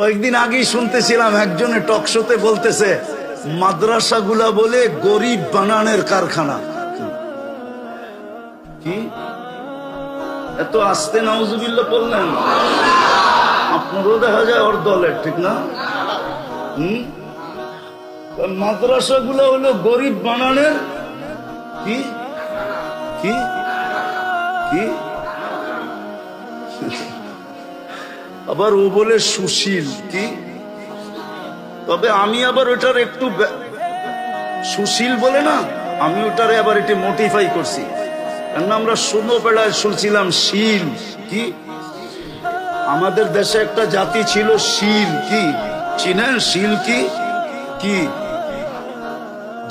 কয়েকদিন আগেই শুনতেছিলাম একজনে টকশোতে বলতেছে, মাদ্রাসাগুলা বলে গরিব বানানের কারখানা। কি? এত আস্তে নাউজুবিল্লা বললেন? আপনারও দেখা যায় ওর দলের, ঠিক না? হম? মাদ্রাসাগুলো হলো গরিব বানানের? কি? কি? কি? আবার ও বলে সুশীল কি? তবে আমি আবার ওটার একটু সুশীল বলে না, আমি ওটারে আবার একটু মোটিফাই করছি। কেননা আমরা ছোটবেলায় শুনছিলাম শীল কি? আমাদের দেশে একটা জাতি ছিল শীল কি? চিনেন শীল কি? কি?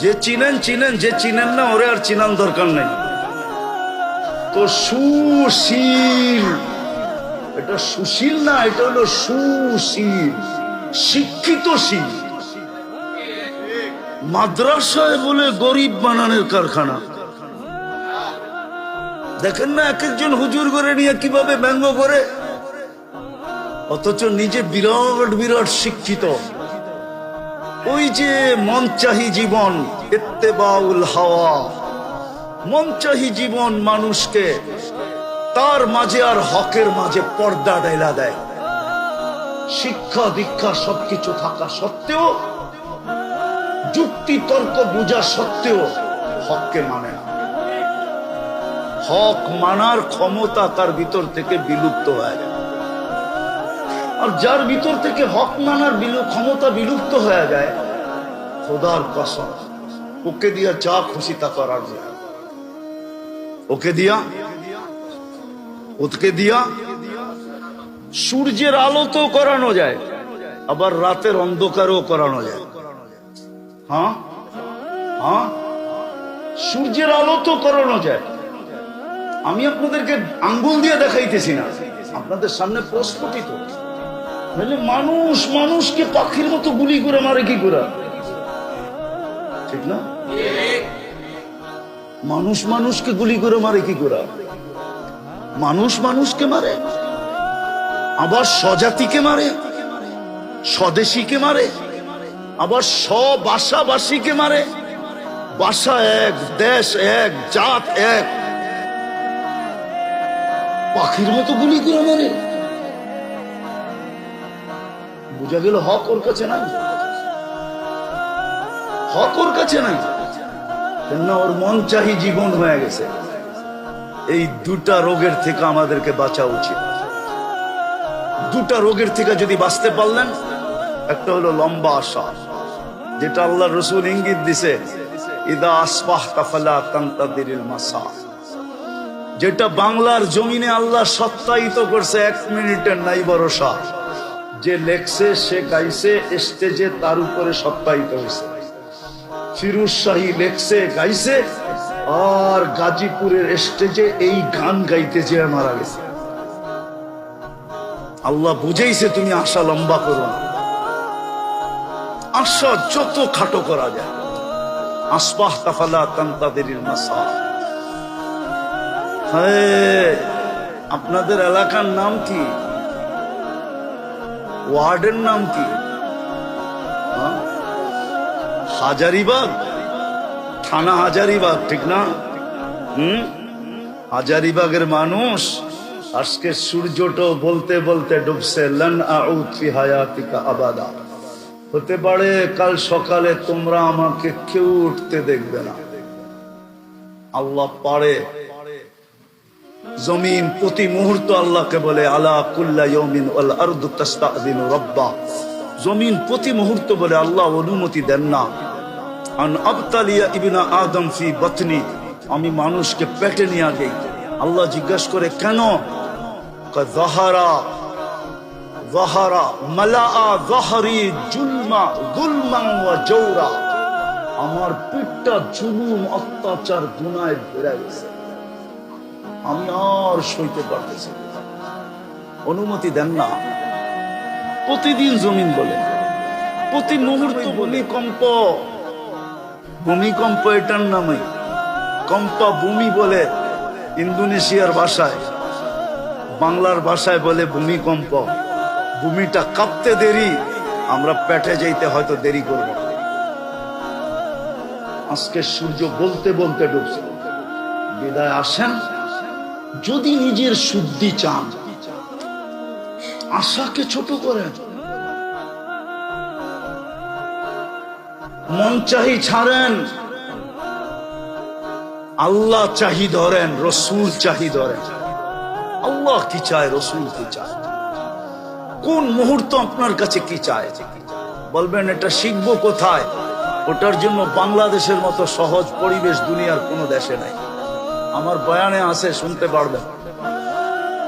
যে চিনেন চিনেন, যে চিনেন না, ওরে আর চিনান দরকার নেই। তো সুশীল এটা সুশীল না, এটা হলো সুশীল, শিক্ষিত শীল। মাদ্রাসায় বলে গরিব বানানোর কারখানা। দেখেন না এক একজন হুজুর করে নিয়ে কীভাবে ব্যঙ্গ করে? অথচ নিজে বিরাট বিরাট শিক্ষিত। ওই যে মন চাহি জীবন, এত্তেবাউল হাওয়া। মন চাহি জীবন মানুষকে তার মাঝে আর হকের মাঝে পর্দা ডাইলা দেয়। শিক্ষা দীক্ষা সবকিছু থাকা সত্ত্বেও, যুক্তি তর্ক বোঝা সত্ত্বেও হককে মানে না। হক মানার ক্ষমতা তার ভিতর থেকে বিলুপ্ত হয়ে যায়। আর যার ভিতর থেকে হক মানার ক্ষমতা বিলুপ্ত হয়ে যায়, খোদার কসম, ওকে দিয়া যা খুশি তা করার ওকে দিয়া ওকে দিয়া সূর্যের আলো তো করানো যায়, আবার রাতের অন্ধকারও করানো যায়। হ্যাঁ? হ্যাঁ? সূর্যের আলো তো করানো যায়। আমি আপনাদেরকে আঙ্গুল দিয়ে দেখাইতেছি না। আপনাদের সামনে প্রস্ফুটিত। মানুষ মানুষকে পাখির মতো গুলি করে মারে কি করে? ঠিক না? মানুষ মানুষকে গুলি করে মারে কি করে? মানুষ মানুষকে মারে, আবার স্বজাতিকে মারে, স্বদেশীকে মারে, আবার স্ববাসাবাসীকে মারে। বাসা এক, দেশ এক, জাত এক। পাখির মতো গুলি করে মারে। বোঝা গেল হক ওর কাছে নাই। হক ওর কাছে নাই। কেননা ওর মন চাহি জীবন হয়ে গেছে। এই দুটা রোগের থেকে আমাদেরকে বাঁচা উচিত। দুটা রোগের থেকে যদি বাঁচতে পারলেন, একটা হলো লম্বা আশা, যেটা আল্লাহ রসুল ইঙ্গিত দিছে, ইদা তাফালা মাসা। যেটা বাংলার জমিনে আল্লাহ সত্যায়িত করছে এক মিনিটের নাই ভরসা। যে লেখছে, সে গাইছে, স্টেজে তার উপরে সত্যায়িত হয়েছে। ফিরুজ শাহী লেখছে, গাইছে আর গাজীপুরের স্টেজে এই গান গাইতে যে মারা গেছে। আল্লাহ বুঝেইছে, তুমি আশা লম্বা করো না। আশা যত খাটো করা যায়। আসবাহ তাফালা তান্তাদের মাসা। আপনাদের এলাকার নাম কি? ওয়ার্ডের নাম কি? হ্যাঁ? হাজারিবাগ? থানা হাজারিবাগ ঠিক না? হুম? হাজারিবাগের মানুষ আজকে সূর্যটো বলতে বলতে ডুবছে আবাদা। হতে পারে কাল সকালে তোমরা আমাকে কেউ উঠতে দেখবে না। আল্লাহ পারে। জমিন প্রতি মুহূর্ত আল্লাহকে বলে, আলা কুল্লা ইয়মিন জমিন প্রতি মুহূর্ত বলে, আল্লাহ অনুমতি দেন না। আন আবতালিয়া ইবনা আদম ফি বতনি। আমি মানুষকে পেটে নিয়ে যাই আল্লাহ জিজ্ঞাসা করে কেন? কয়, যাহারা যাহারা মালাআ যাহরি জুলমা গুলমা ওয়া জৌরা। আমার পিঠটা জুলুম অত্যাচার গুনায় ভরে গেছে। আমি আর সইতে পারতেছি অনুমতি দেন না। প্রতিদিন জমিন বলে। প্রতি মুহূর্ত ভূমিকম্প। ভূমিকম্প এটার নামে কম্পা ভূমি বলে ইন্দোনেশিয়ার ভাষায়, বাংলার ভাষায় বলে ভূমিকম্প। ভূমিটা কাঁপতে দেরি, আমরা পেটে যাইতে হয়তো দেরি করব আজকে সূর্য বলতে বলতে ডুবছে। বিদায় আসেন, যদি নিজের শুদ্ধি চান, আশাকে ছোট করেন। মন চাহি ছাড়েন। আল্লাহ চাহি ধরেন, রসুল চাহি ধরেন। আল্লাহ কি চায়, রসুল কি চায়? কোন মুহূর্ত আপনার কাছে কি চায়? বলবেন, এটা শিখব কোথায়? ওটার জন্য বাংলাদেশের মতো সহজ পরিবেশ দুনিয়ার কোনো দেশে নাই। আমার বয়ানে আছে, শুনতে পারবেন।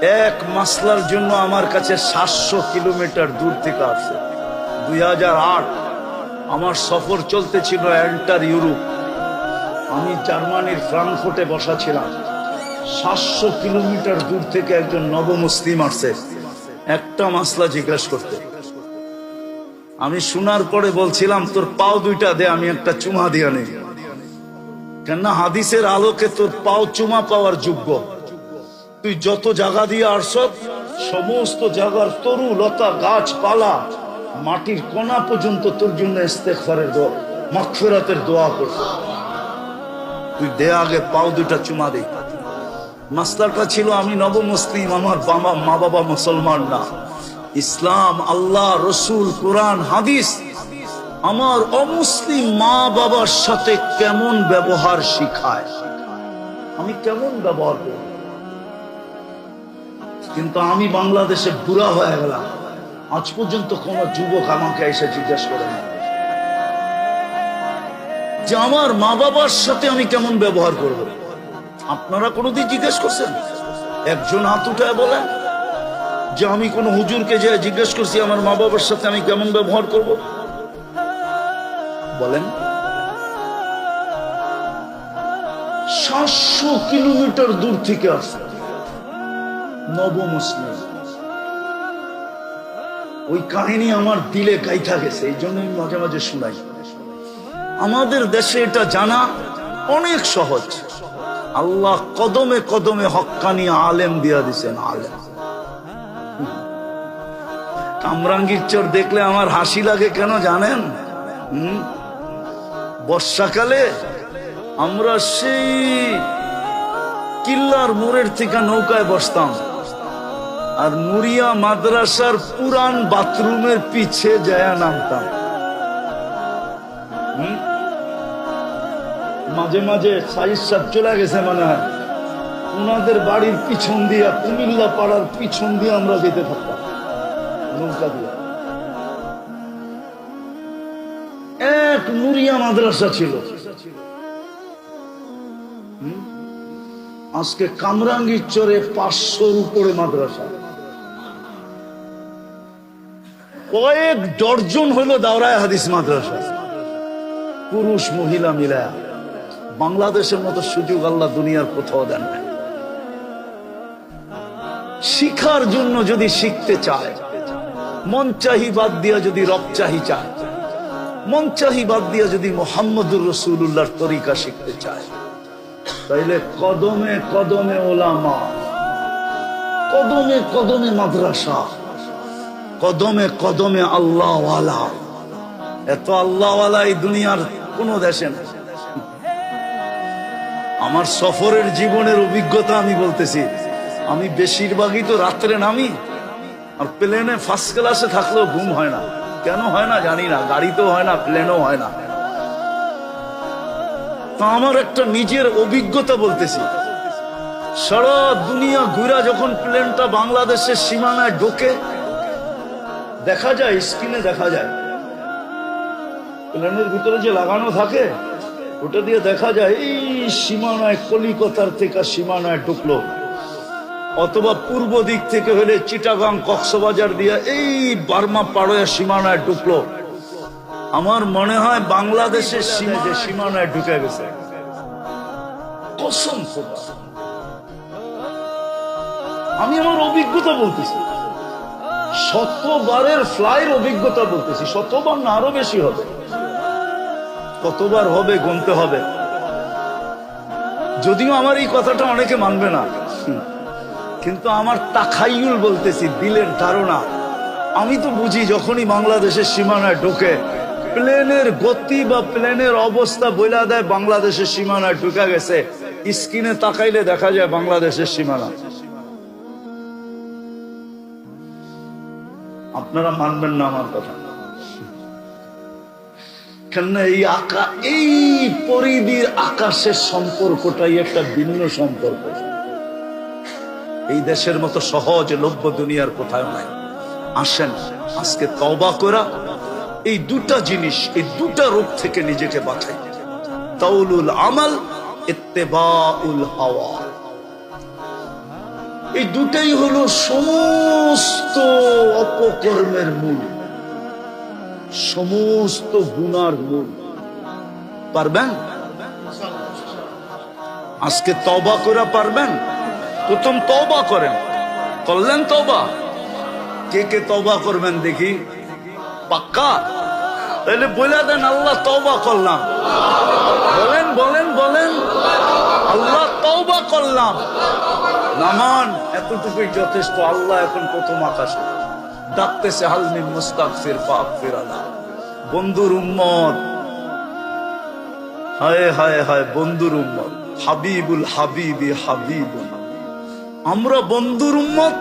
এক মাসলার জন্য আমার কাছে সাতশো কিলোমিটার দূর থেকে আসছে দুই আমার সফর চলতেছিল এন্টার ইউরোপ। আমি জার্মানির ফ্রাঙ্কফুর্টে বসা ছিলাম সাতশো কিলোমিটার দূর থেকে একজন নবমুসলিম আসছে। একটা মাসলা জিজ্ঞাসা করতে। আমি শোনার পরে বলছিলাম, তোর পাও দুইটা দে, আমি একটা চুমা দিয়া নেই। কেননা হাদিসের আলোকে তোর পাও চুমা পাওয়ার যোগ্য। তুই যত জায়গা দিয়ে আসছ, সমস্ত জায়গার তরু, লতা গাছপালা মাটির কোনা পর্যন্ত তোর জন্য ইস্তেগফারের দোয়া, মাগফিরাতের দোয়া করছে তুই দে আগে পাও দুইটা চুমা দে। মাস্টারটা ছিল, আমি নব মুসলিম, আমার বাবা মা বাবা মুসলমান না। ইসলাম, আল্লাহ, রসুল, কোরআন, হাদিস, আমার অমুসলিম মা বাবার সাথে কেমন ব্যবহার শিখায়? আমি কেমন ব্যবহার করব? কিন্তু আমি বাংলাদেশে বুড়া হয়ে গেলাম। আজ পর্যন্ত কোন যুবক আমাকে এসে জিজ্ঞাসা করে না যে আমার মা বাবার সাথে আমি কেমন ব্যবহার করব? আপনারা কোনোদিন জিজ্ঞেস করছেন? একজন হাত উঠায় বলেন যে আমি কোন হুজুরকে যে জিজ্ঞেস করছি, আমার মা বাবার সাথে আমি কেমন ব্যবহার করব? বলেন। সাতশো কিলোমিটার দূর থেকে আসছে। নব মুসলিম ওই কাহিনী আমার দিলে গাইথা গেছে, এই জন্য মাঝে মাঝে শুনাই। আমাদের দেশে এটা জানা অনেক সহজ। আল্লাহ কদমে কদমে হক্কানি আলেম দিয়া দিছেন আলেম। কামরাঙ্গীর চর দেখলে আমার হাসি লাগে কেন জানেন? বর্ষাকালে আমরা সেই কিল্লার মোড়ের থেকে নৌকায় বসতাম। আর মুরিয়া মাদ্রাসার পুরান বাথরুমের পিছে যায় নামতাম? মাঝে মাঝে সাইজ সাত চলে গেছে মনে হয়। ওনাদের বাড়ির পিছন দিয়া কুমিল্লা পাড়ার পিছন দিয়ে আমরা যেতে থাকতাম। এক নুরিয়া মাদ্রাসা ছিল? আজকে কামরাঙ্গীর চরে পাঁচশোর উপরে মাদ্রাসা। কয়েক ডর্জন হইল দাওরায় হাদিস মাদ্রাসা। পুরুষ, মহিলা মিলা বাংলাদেশের মতো সুযোগ আল্লাহ দুনিয়ার কোথাও দেন নাই। শিখার জন্য যদি শিখতে চায়, মন চাহি বাদ দিয়া যদি রব চাহি চায়, মন চাহি বাদ দিয়া যদি মোহাম্মদুর রসুল্লাহর তরিকা শিখতে চায়, তাইলে কদমে কদমে ওলামা, কদমে কদমে মাদ্রাসা কদমে কদমে আল্লাহওয়ালা। এত আল্লাহওয়ালা এই দুনিয়ার কোনো দেশে না। আমার সফরের জীবনের অভিজ্ঞতা আমি বলতেছি, আমি বেশিরভাগই তো রাত্রে নামি, আর প্লেনে ফার্স্ট ক্লাসে থাকলেও ঘুম হয় না। কেন হয় না জানি না, গাড়িতেও হয় না, প্লেনও হয় না। তা আমার একটা নিজের অভিজ্ঞতা বলতেছি, সারা দুনিয়া ঘুরা যখন প্লেনটা বাংলাদেশের সীমানায় ঢোকে দেখা যায় স্ক্রিনে দেখা যায়। প্লেনের ভিতরে যে লাগানো থাকে, ওটা দিয়ে দেখা যায়, এই সীমানায় কলিকতার থেকে সীমানায় ঢুকলো। অথবা পূর্ব দিক থেকে হলে চিটাগাং কক্সবাজার দিয়ে এই বার্মা পাড়োয়া সীমানায় ঢুকলো। আমার মনে হয় বাংলাদেশের সীমা সীমানায় ঢুকে গেছে। আমি আমার অভিজ্ঞতা বলতেছি। শতবারের ফ্লাইয়ের অভিজ্ঞতা বলতেছি, শতবার না আরও বেশি হবে। কতবার হবে, গুনতে হবে। যদিও আমার এই কথাটা অনেকে মানবে না, কিন্তু আমার তাখাইউল বলতেছি, দিলের ধারণা। আমি তো বুঝি যখনই বাংলাদেশের সীমানায় ঢোকে, প্লেনের গতি বা প্লেনের অবস্থা বইলা দেয়, বাংলাদেশের সীমানায় ঢুকে গেছে, স্ক্রিনে তাকাইলে দেখা যায় বাংলাদেশের সীমানা। আপনারা মানবেন না আমার কথা। কেননা এই আকা, এই পরিধির আকাশের সম্পর্কটাই একটা ভিন্ন সম্পর্ক। এই দেশের মতো সহজ, লভ্য দুনিয়ার কোথাও নাই। আসেন, আজকে তবা করা। এই দুটা জিনিস, এই দুটা রোগ থেকে নিজেকে বাঁচাই। তাউলুল আমাল, ইত্তেবাউল হাওয়া। এই দুটাই হলো সমস্ত অপকর্মের মূল। সমস্ত গুনার মূল। পারবেন? আজকে তবা করে পারবেন? প্রথম তবা করেন। করলেন তবা কে কে তবা করবেন দেখি? পাক্কা? তাহলে বলে দেন, আল্লাহ তবা করলাম। বলেন বলেন। আল্লাহ তবা করলাম। নামান, এতটুকুই যথেষ্ট। আল্লাহ এখন প্রথম আকাশে। ডাকতেছে হালমিন মুস্তাকফির পাক ফিরালা বন্ধুর উম্মত। হায় হায় হায়, বন্ধুর উম্মত। হাবিবুল হাবিবি হাবিবুল আমরা বন্ধুর উম্মত।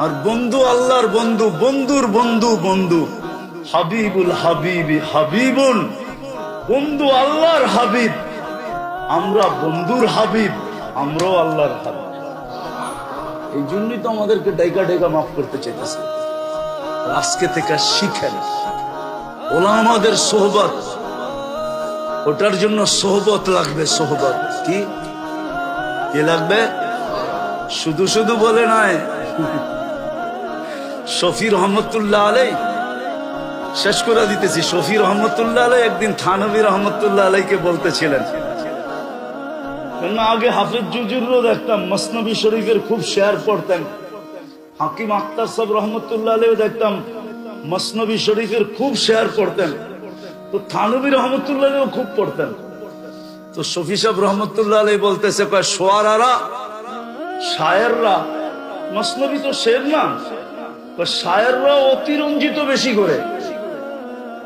আর বন্ধু আল্লাহর বন্ধু, বন্ধুর বন্ধু বন্ধু। হাবিবুল হাবিবি হাবিবুল বন্ধু আল্লাহর হাবিব। আমরা বন্ধুর হাবিব, আমরাও আল্লাহর হাবিব। এই জন্যই তো আমাদেরকে ডাইকা ডাইকা মাফ করতে চাইতেছে। আজকে থেকে শিখেন ওলা আমাদের সোহবত, ওটার জন্য সোহবত লাগবে, সোহবত। কি? কি লাগবে? শুধু শুধু বলে নয়, শফি রহমতুল্লাহ আলাই শেষ করে দিতেছি। শফি রহমতুল্লাহ আলাই একদিন থানবী রহমতুল্লাহ আলাইকে বলতেছিলেন আগে হাফিজ জুজুরও দেখতাম, মসনবী শরীফের খুব শেয়ার পড়তেন। হাকিম আক্তার সাহেব রহমতুল্লাহ আলাইও দেখতাম, মসনবী শরীফের খুব শেয়ার পড়তেন। তো থানবী রহমতুল্লাহ আলাইও খুব পড়তেন। তো শফি সাহেব রহমতুল্লাহ আলাই বলতেছে, কয়, সোয়ারারা, শায়েররা, মসনবী তো শের না শায়েররা অতিরঞ্জিত বেশি করে।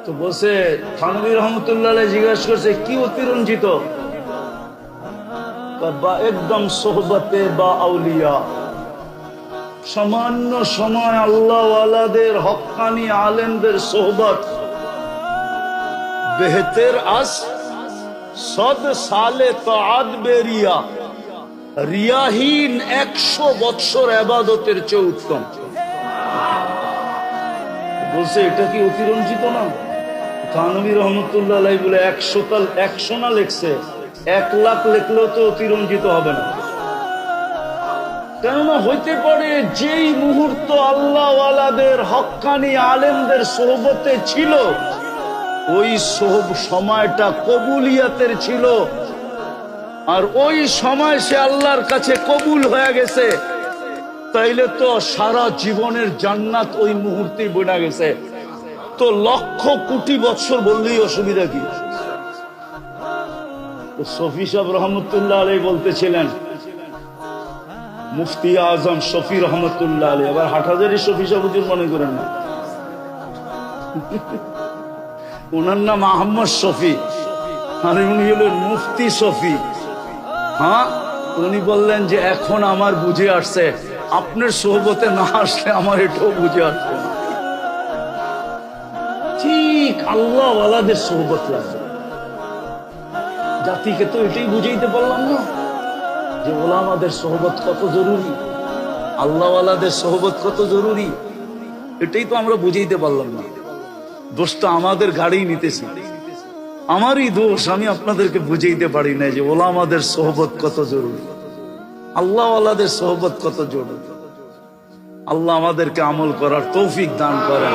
তো বসে থানবী রহমতুল্লাহ জিজ্ঞাসা করছে, কি অতিরঞ্জিত? বা একদম সোহবতে বা আউলিয়া। সামান্য সময় আল্লাহওয়ালাদের হকানি আলেমদের সোহবত। বেহতের আস, সদ সালে তাদ বেরিয়া। রিয়াহীন একশো বৎসর আবাদতের চেয়ে উত্তম। বলছে, এটা কি অতিরঞ্জিত না? কানবী রহমতুল্লাহ বলে একশো তাল, একশো না লেখছে, এক লাখ লেখলেও তো অতিরঞ্জিত হবে না। কেননা হইতে পারে যেই মুহূর্ত আল্লাহওয়ালাদের, হক্কানি আলেমদের সোহবতে ছিল, ওই সোহব সময়টা কবুলিয়াতের ছিল, আর ওই সময় সে আল্লাহর কাছে কবুল হয়ে গেছে, তাইলে তো সারা জীবনের জান্নাত ওই মুহূর্তে বোনা গেছে। তো লক্ষ কোটি বছর বললেই অসুবিধা কি? তো শফি সাহেব রহমতুল্লাহ আলী বলতেছিলেন, মুফতি আজম শফি রহমতুল্লাহ আলী আবার হাটহাজারি শফি সাহুদ্দিন মনে করেন না। ওনার নাম আহম্মদ শফি আর উনি হলেন মুফতি শফি হ্যাঁ? উনি বললেন যে, এখন আমার বুঝে আসছে, আপনার সোহবতে না আসলে আমার এটাও বুঝে আসছে। না। আল্লাহ ওয়ালাদের সোহবত লাগবে। জাতিকে তো এটাই বুঝাইতে পারলাম না যে ওলা আমাদের সোহবত কত জরুরি আল্লাহওয়ালাদের সোহবত কত জরুরি, এটাই তো আমরা বুঝাইতে পারলাম না। দোষটা আমাদের গাড়ি নিতেছি। আমারই দোষ, আমি আপনাদেরকে বুঝাইতে পারি না যে ওলা আমাদের সোহবত কত জরুরি আল্লাহওয়ালাদের সোহবত কত জরুরি। আল্লাহ আমাদেরকে আমল করার তৌফিক দান করেন।